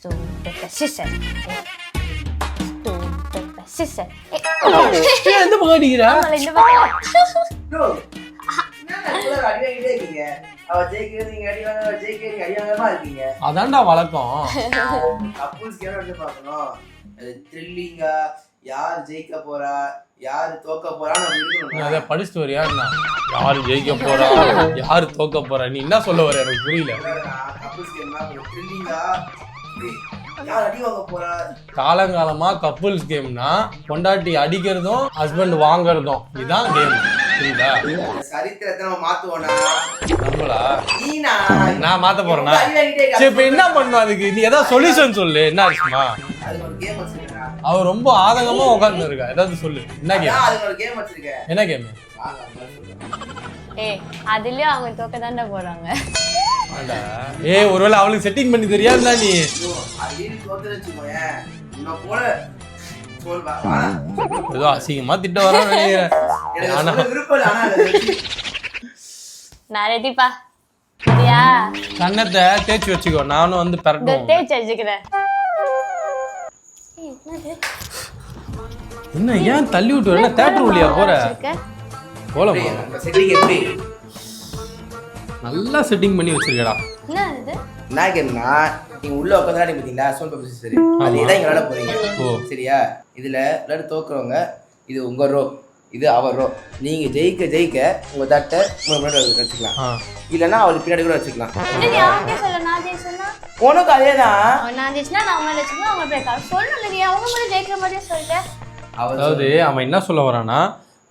வாங்காம இருக்கீங்க. அதான்டா வழக்கம். ஆ, யார் ஜெயிக்க போறா யார் தோக்க போறான்னு. அதை படிச்சுட்டு வரியா என்ன? யாரு ஜெயிக்க போறா யாரு தோக்க போறா? நீ என்ன சொல்ல வர எனக்கு புரியல. யார் அடி வாங்க போறா? காலங்காலமா கப்புள்ஸ் கேம்னா பொண்டாட்டி அடிக்கிறதும் ஹஸ்பண்ட் வாங்குறதும் இதுதான் கேம் புரியுதா? இந்த சரித்திரத்தை நம்ம மாத்துவோம்னா நம்மளா? நீனா? நான் மாத்த போறேனா. சரி இப்ப என்ன பண்ணும் அதுக்கு? நீ ஏதாவது சொல்யூஷன் சொல்லு. என்ன ஆச்சுமா? அதுக்கு ஒரு கேம் வச்சிருக்கேன் அவ ரொம்ப ஆதங்கமா உட்கார்ந்து இருக்கா ஏதாவது சொல்லு. என்ன கேம் ஒரு என்ன கேம். ஏய், அதுலயும் அவங்க தோக்க தாண்டா போறாங்க. ஏய் ஒருவேளை அவளுக்கு செட்டிங் பண்ணி தெரியாதுடா நீ. ஏதோ அசிங்கமா திட்ட வச்சு நான் ரெடிப்பா சரியா? கண்ணத்தை தேய்ச்சி வச்சுக்கோ. நானும் வந்து பரட்டும் தேய்ச்சி வச்சுக்கிறேன்? என்ன ஏன் தள்ளி விட்டு வர தேட்டர் வழியா போற? போலமா? நல்லா செட்டிங் பண்ணி வச்சிருக்கடா. என்ன இது? என்ன கேம்னா நீங்க உள்ள உட்காந்து பாத்தீங்களா? சோன் பேப்பர் சரி. அதே தான் இங்க போறீங்க ஓ. சரியா? இதுல விளையாட தோக்குறவங்க இது உங்க ரோ இது அவர் ரோ நீங்க ஜெயிக்க ஜெயிக்க உங்க தட்டை உங்க முன்னாடி வச்சுக்கலாம். இல்லைன்னா அவளுக்கு பின்னாடி கூட வச்சுக்கலாம். உனக்கு அதே தான் அவன் நான் ஜெயிச்சுனா நான் அவங்கள வச்சுக்கணும் அவங்க பிரேக் சொல்லணும் நீ அவங்க மட்டும் ஜெயிக்கிற மாதிரியே சொல்லிட்டேன் அவர் அதாவது அவன் என்ன சொல்ல வரானா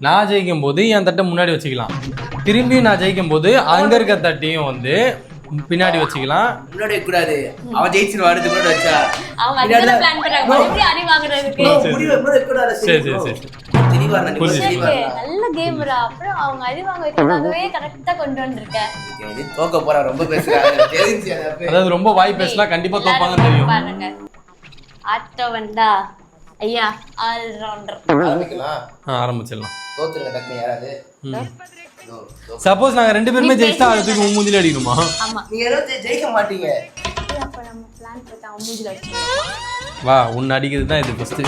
நான் ஜெயிக்கும் போது என் தட்டை முன்னாடி வச்சுக்கலாம். திரும்பி நான் ஜெயிக்கும் போது அங்க இருக்க தட்டையும் வந்து பின்னாடி வச்சுக்கலாம். முன்னாடி கூடாது அவன் ஜெயிச்சிருவா அடுத்து முன்னாடி வச்சா. அவங்க பிளான் பண்றாங்க. மறுபடியும் அடி வாங்குறதுக்கு. சரி சரி சரி. நல்ல கேம்ரா அப்புறம் அவங்க அடி வாங்க வைக்கிறதுக்காகவே கரெக்டா கொண்டு வந்திருக்க. இது தோக்க போறா ரொம்ப பேசுறாங்க. அதாவது ரொம்ப வாய் பேசினா கண்டிப்பா தோப்பாங்கன்னு தெரியும். பாருங்க. ஆட்டோ வந்தா. ஐயா ஆல்ரவுண்டர் ஆரம்பிக்கலாம். ஆ, ஆரம்பிச்சிடலாம். தோத்துருங்க டக்குனு யாராவது. சப்போஸ் நாங்க ரெண்டு பேருமே ஜெயிச்சா அது தூக்கி மூஞ்சில அடிக்கணுமா? ஆமா. நீங்க ஏதோ ஜெயிக்க மாட்டீங்க. அப்ப நம்ம பிளான் போட்டு அவன் மூஞ்சில வச்சு வா உன்னை அடிக்கிறது தான் இது ஃபர்ஸ்ட்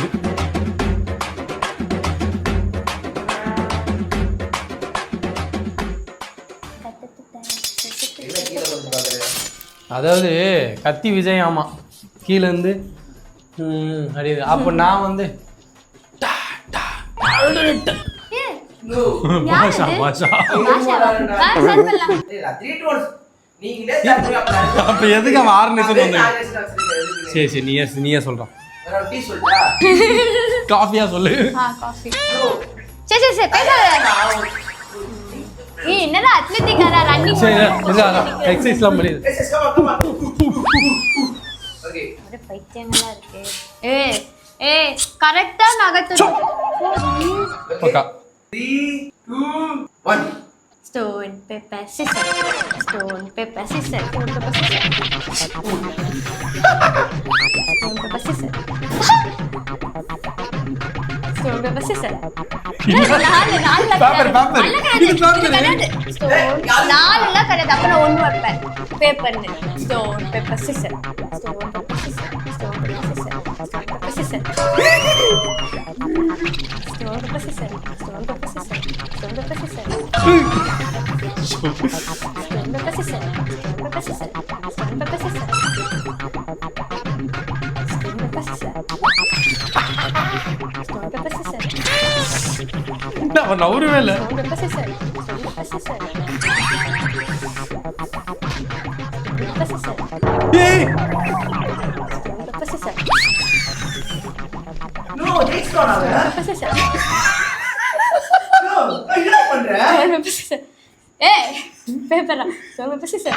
அதாவது கத்தி விஜய் ஆமா. கீழ இருந்து அடி அப்ப நான் வந்து அப்ப அப்ப எதுக்கு அவன் வந்து எதுக்கு? சரி சரி நீயே நீயே சொல்றான்? காஃபியா சொல்லு. சரி சரி சரி பேசாத. நீ என்னடா அத்லெட்டிக்காரா ரன்னிங் சரி எக்ஸசைஸ்லாம் பண்ணி Yes, yes, come on, come on. Okay. ஒரு பைத்தியங்களா இருக்கு. ஏய் பக்கா. Three, two, one. Stone paper scissor stone paper scissor stone paper scissor stone paper scissor stone paper scissor நாலு நாலு Paper, paper. இது paper. நாலுலாம் கிடையாது அப்புறம் ஒன்று வைப்பேன் பேப்பர்னு stone paper scissor stone paper scissor stone paper scissor stone paper scissor stone paper scissor stone paper அவன் நவருவே இல்லை Stone, paper, scissors. Stone, paper scissor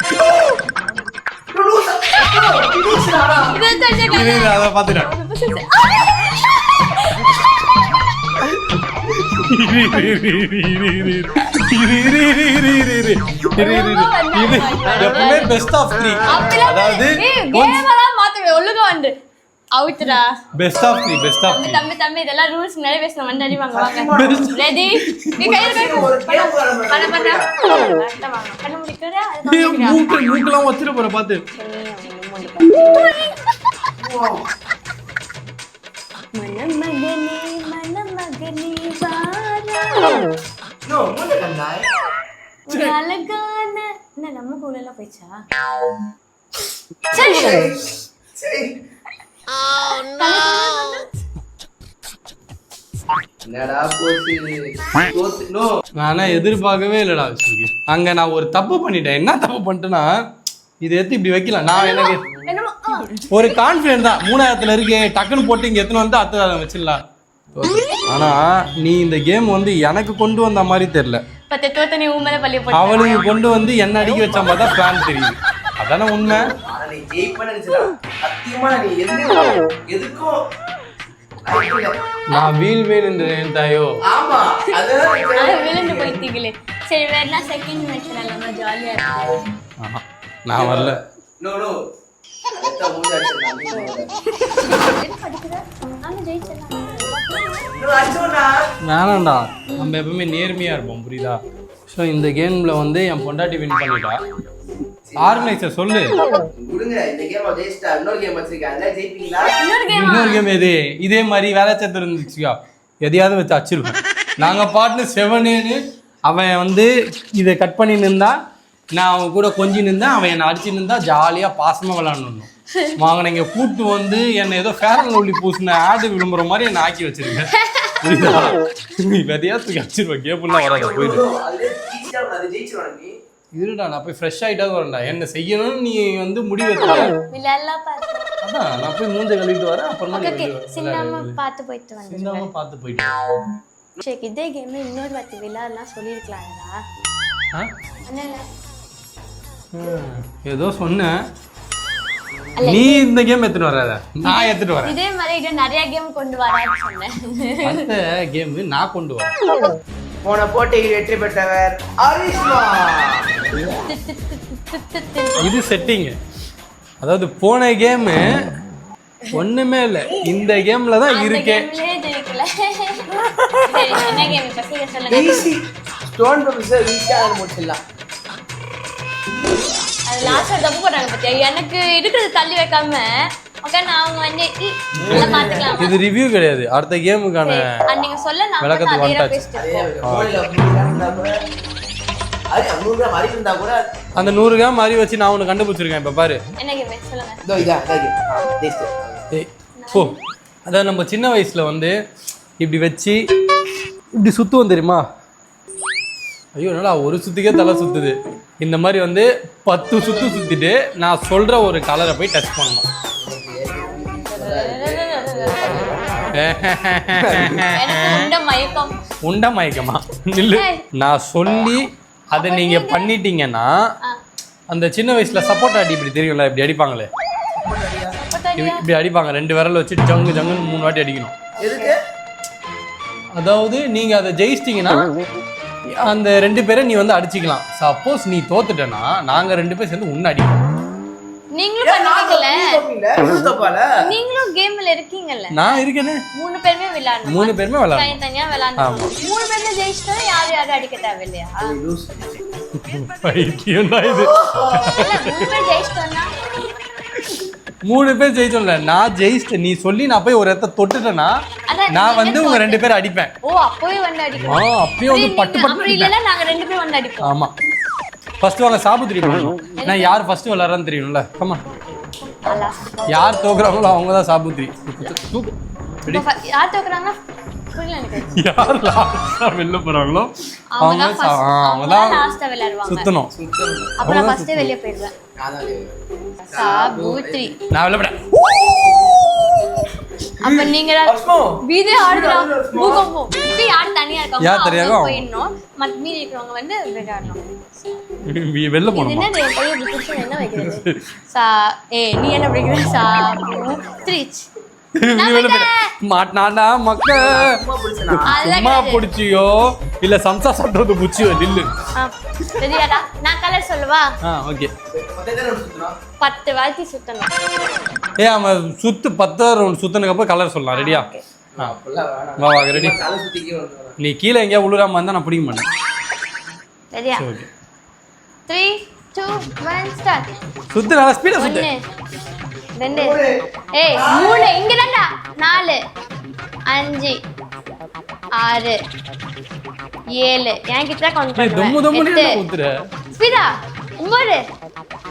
three அதாவது ஒழுங்கா வந்து அவுத்துடா best of three best of தம்பி த்ரீ தம்பி தம்பி இதெல்லாம் ரூல்ஸ் முன்னாடி பேசணும். வந்து அடி வாங்க. வாங்க. ரெடி நீ கையில கை ஒரு game விளையாட பண்ண பண்ண. மாட்டேன். கரெக்டா வாங்க. கண்ணு முடிக்கிற அது மூக்கு மூக்கெல்லாம் வச்சிட போற பாத்து. வாரா நோ அழகான என்ன நம்ம கூட எல்லாம் போயிச்சா சரி சரி. நானே எதிர்பார்க்கவே இல்லைடா விஷ்ணுக்கு. அங்க நான் ஒரு தப்பு பண்ணிட்டேன். என்ன தப்பு பண்ணிட்டேன்னா இதை எடுத்து இப்படி வைக்கலாம். நான் எனக்கு ஒரு கான்ஃபிடென்ட் தான். மூணாயிரத்துல இருக்கு டக்குன்னு போட்டு இங்க எத்தனை வந்து அத்தை அதை வச்சிடலாம். ஆனா நீ இந்த கேம் வந்து எனக்கு கொண்டு வந்த மாதிரி தெரியல. அவளுக்கு கொண்டு வந்து என்ன அடிக்க வச்ச மாதிரி தான் பிளான் தெரியுது. அதானே உண்மை? ஆனா நீ ஜெயிப்ப நினைச்சா சத்தியமா நீ எதுக்கும் எதுக்கும். நான் வீல் வீல் என்று நினைத்தாயோ ஆமா அதான் அது விழுந்து போயிட்டீங்களே. சரி வேணா செகண்ட் மேட்ச் நல்லா ஜாலியா இருக்கும் ஆஹா, நான் வரல. No no. நானும் ஜெயிச்சிடலாம் வேணாம்டா நம்ம எப்பவுமே நேர்மையா இருப்போம் புரியுதா? ஸோ இந்த கேம்ல வந்து என் பொண்டாட்டி வின் பண்ணிட்டா. ஆர்கனைசர் சொல்லு. விடுங்க இந்த கேம் ஜெயிச்சிட்டா இன்னொரு கேம் வச்சிருக்கேன் அதெல்லாம் ஜெயிப்பீங்களா? இன்னொரு கேம் இன்னொரு கேம் எது? இதே மாதிரி வேலை சேர்த்து இருந்துச்சுக்கா எதையாவது வச்சு அச்சிருப்பேன் நாங்க பாட்டுன்னு செவனேன்னு அவன் வந்து இதை கட் பண்ணி நின்றா நான் அவன் கூட கொஞ்சி நின்றேன் அவன் என்னை அடிச்சு நின்றா ஜாலியா பாசமா விளாடணும் வாங்க நீங்க கூட்டு வந்து என்னை ஏதோ ஃபேர் அண்ட் லவ்லி பூசின ஆடு விளம்பரம் மாதிரி என்னை ஆக்கி வச்சிருக்கேன். புரியுதா? நீ விதையாத்துக்கு அடிச்சிருவேன் கேப்புலாம் வராத போயிடு. இருடா நான் போய் ஃப்ரெஷ் ஆகிட்டாவது வரேன்டா. என்ன செய்யணும்னு நீ வந்து முடிவு அதான் நான் போய் மூஞ்ச கழுவிட்டு வரேன் அப்புறமா. சின்னம்மா பார்த்து போயிட்டு வந்து சின்னமா பார்த்து போயிட்டு சரி இதே கேம் இன்னொரு வாட்டி விளையாடலாம் சொல்லியிருக்கலாம்டா. ஏதோ சொன்னேன். நீ இந்த கேம் எடுத்துட்டு வராத. நான் எடுத்துட்டு வரேன். இதே மாதிரி நிறைய கேம் கொண்டு வரான்னு சொன்னேன். அடுத்த கேம் நான் கொண்டு வரேன். போன போட்டியில் வெற்றி பெற்றவர் அரிஷ்மா. இது செட்டிங் அதாவது போன கேம் ஒண்ணுமே இல்ல. இந்த கேம்ல தான் அந்த இருக்கே. கேம்லயே ஜெயிக்கல. சரி, என்ன கேம் இப்ப சீக்கிரம் சொல்லுங்க. ஈஸி ஸ்டோன் பேப்பர் ஈஸியாக முடிச்சிடலாம். அது லாஸ்ட் தப்பு போட்டாங்க பத்தியா? எனக்கு இருக்கிறது தள்ளி வைக்காம ஓகே நான் அவங்க வந்து இ, நல்லா பாத்துக்கலாம்? இது ரிவ்யூ கிடையாது. அடுத்த கேமுக்கான நீங்க சொல்ல நான் விளக்கத்துக்கு வந்துட்டாச்சு. அந்த நூறு கிராம் மாதிரி வச்சு நான் ஒன்று கண்டுபிடிச்சிருக்கேன் இப்போ பாரு. என்ன கேம் சொல்லுங்க. இதோ இதா இதான் ஏய், ஓ அதான் நம்ம சின்ன வயசுல வந்து இப்படி வச்சு இப்படி சுத்துவோம் தெரியுமா? ஐயோ என்னடா ஒரு சுத்துக்கே தலை சுத்துது. இந்த மாதிரி வந்து பத்து சுத்து சுத்திட்டு நான் சொல்ற ஒரு கலரை போய் டச் பண்ணணும். உண்ட மயக்கம். நில்லு. நான் சொல்லி அதை நீங்க பண்ணிட்டீங்கன்னா. அந்த சின்ன வயசுல சப்போர்ட் அடி இப்படி தெரியும்ல இப்படி அடிப்பாங்களே? இப்படி- இப்படி அடிப்பாங்க ரெண்டு விரல் வச்சுட்டு ஜங்கு ஜங்குன்னு மூணு வாட்டி அடிக்கணும். எதுக்கு? அதாவது நீங்க அதை ஜெயிச்சிட்டீங்கன்னா அந்த ரெண்டு பேரை நீ வந்து அடிச்சுக்கலாம். சப்போஸ் நீ தோத்துட்டேன்னா நாங்க ரெண்டு பேரும் சேர்ந்து உன்னை அடிப்போம். நீங்களும் பண்ணுவீங்கல்ல? நீங்களும் கேம்ல இருக்கீங்கல்ல? நான் இருக்கேனே. மூணு பேருமே விளையாடணும் மூணு பேருமே விளாடணும். தனித்தனியா விளையாடணும் மூணு பேருமே ஜெயிச்சிட்டா யாரும் யாரும் அடிக்க தேவையில்லையா? பைத்தியம் தான் இது. இல்ல மூணு பேர் ஜெயிச்சிட்டோம்னா? மூணு பேர் ஜெயிச்சோம்ல. நான் ஜெயிச்சிட்டேன். நீ சொல்லி நான் போய் ஒரு இடத்த தொட்டுட்டேன்னா நான் வந்து உங்க ரெண்டு பேரும் அடிப்பேன். ஓ அப்பவே வந்து ஆ அடிக்கணும் அப்பயும் வந்து பட்டு பட்டு இல்லைன்னா நாங்க ரெண்டு பேரும் வந்து அடிப்போம். ஆமா. ஃபர்ஸ்ட் வாங்க சாபுத்திரி பண்ணணும் நான் யார் ஃபர்ஸ்ட் விளாட்றான்னு தெரியும்ல? கமா நல்லா. யார் தோக்குறாங்களோ அவங்க தான் இப்ப ஃப- யார் தோக்குறாங்கன்னா யார் லாஸ்டா வெளில போறாங்களோ? அவங்க அவங்க தான் லாஸ்டா விளையாடுவாங்க. சுத்தணும். அப்ப நான் ஃபர்ஸ்டே வெளிய போயிடுவேன். சாபூத்ரி. நான் போறேன் அப்ப நீங்க வீதே பூகம்பம் யார் தனியா இருக்காங்க யார் தனியா அவங்க இருக்கா? போயிடணும். மத்த மீதி இருக்கிறவங்க வந்து விளையாடணும். நீ வெளில போகணுமா? என்ன என்ன வைக்கிறது? சா ஏ நீ என்ன படிக்கிற சா த்ரீச். நீ வெளில போற மாட்டினாண்டா மக்க சும்மா பிடிச்சியோ? இல்ல சம்சா சாப்பிட்டு புச்சியோ? நில்லு. சரியாடா நான் கலர் சொல்லவா? ஆ ஓகே பத்து வாட்டி சுத்தணும். ஏ அவன் சுத்து பத்து ரவுண்ட் சுத்தினதுக்கு அப்புறம் கலர் சொல்லலாம். ரெடியா ஆ வா வா ரெடி நீ கீழே எங்கேயா உழுறாம இருந்தா நான் பிடிக்க மாட்டேன் சரியா? Okay three two one start சுத்து நல்லா ஸ்பீடா சுத்து. ரெண்டு. ஏய் மூணு இங்க தான்டா. நாலு அஞ்சு ஆறு ஏழு. என்கிட்ட தான் கவுண்ட் பண்ணுவேன். ஸ்பீடா ஒன்பது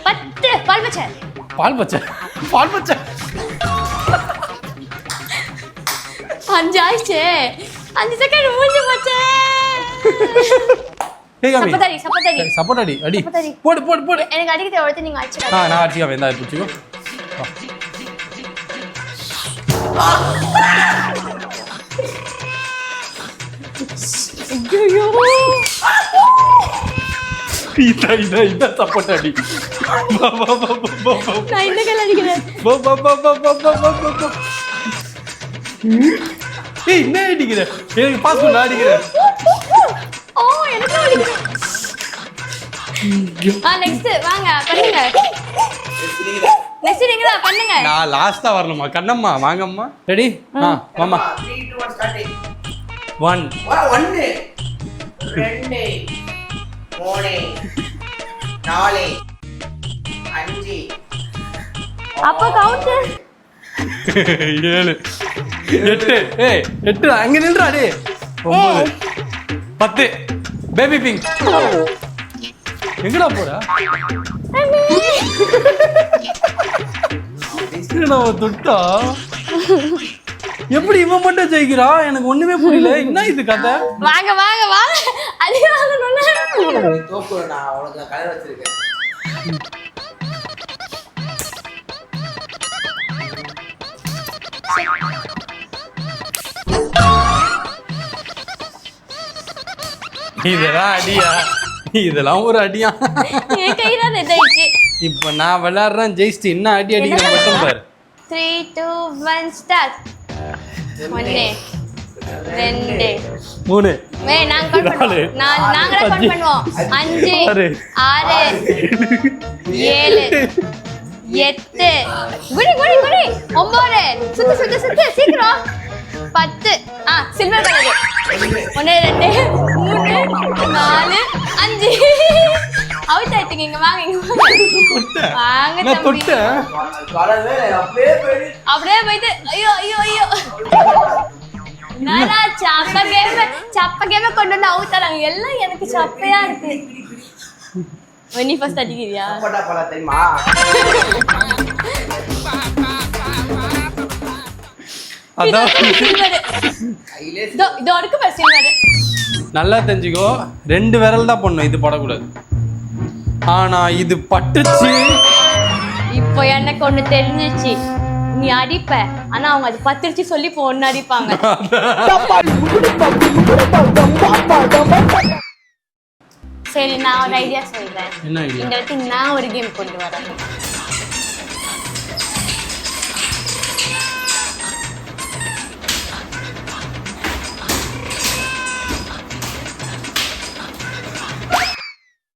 பத்து. பால் பச்சை. பால் பச்சை. பால் பச்சை. அஞ்சு ஆயிடுச்சு அஞ்சு செகண்ட் முடிஞ்சு போச்சு. ஏய் காமி சப்பத்தடி சப்பத்தடி சப்போர்ட் அடி அடி சப்போர்ட் அடி. போடு போடு போடு எனக்கு அடிக்க தேவை நீங்க ஆ அடிச்சிடாத நான் அடிச்சுக்காம இருந்தா பிடிச்சிக்கோ இதா இதா இதா சப்போர்ட் அடி வா வா வா வா வா நான் இந்த அடிக்கிறேன் ஏய் என்ன அடிக்கிற எனக்கு பாஸ் பண்ண அடிக்கிறேன் ஆ நெக்ஸ்ட் வாங்க பண்ணுங்க. நெக்ஸ்ட் நீங்க தான் பண்ணுங்க. நான் லாஸ்டா வரணுமா? கண்ணம்மா வாங்கம்மா. ரெடி ஆ. மாமா three two one starting one ஒன்று ரெண்டு. மூணு. நாலு. அஞ்சு. அப்ப கவுண்ட் ஏழு. எட்டு. ஏய் எட்டு அங்க நின்றா டே ஒன்பது. பத்து. பேபி பிங்க் எங்கடா போற? என்னடா அவ தொட்டா? எப்படி இவன் மட்டும் ஜெயிக்கிறா? எனக்கு ஒண்ணுமே புரியல. என்ன இது கதை? வாங்க வாங்க வாங்க அடி வாங்கணும்னா. தோப்பு நான் உனக்கு நான் கலர் வச்சிருக்கேன். இதெல்லாம் அடியா. இதெல்லாம் ஒரு அடியா. என் கை தான் இதாயிடுச்சு இப்ப நான் விளையாடுறேன் ஜெயிச்சிட்டு என்ன அடி அடிக்கிற மட்டும் பாரு. த்ரீ டூ ஒன் ஸ்டார்ட் ஒன்று ரெண்டு மூணு. ஏய் நாங்க கவுண்ட் நாலு. பண்ணுவோம். நாலு நாங்க கவுண்ட் பண்ணுவோம். அஞ்சு ஆறு. ஆறு ஏழு எட்டு. குடி குடி குடி. ஒன்பது. சுத்து சுத்து சுத்து. சீக்கிரம். பத்து. ஆ சில்வர் கலர் ஒன்று ரெண்டு மூணு நாலு அஞ்சு. அவுட் ஆயிட்டுங்க இங்க வாங்க இங்க வாங்க. தம்பி. அப்படியே போயிடு அப்படியே போயிட்டு ஐயோ ஐயோ ஐயோ. நானா சப்ப கேம சப்ப கேம கொண்டு வந்து அவுத்தாராங்க எல்லாம் எனக்கு சப்பையா இருக்கு. நீ ஃபர்ஸ்ட் அடிக்கிறியா? தெரியுமா? நல்லா தெரிஞ்சுக்கோ. ரெண்டு விரல் தான் பண்ணும் இது படக்கூடாது. ஆனா இது பட்டுச்சு. இப்போ எனக்கு ஒண்ணு தெரிஞ்சிச்சு. நீ அடிப்ப. ஆனா அவங்க அது பத்திரிச்சு சொல்லி இப்போ ஒன்னு அடிப்பாங்க. சரி நான் ஒரு ஐடியா சொல்றேன்? இந்த இடத்துக்கு நான் ஒரு கேம் கொண்டு வரேன்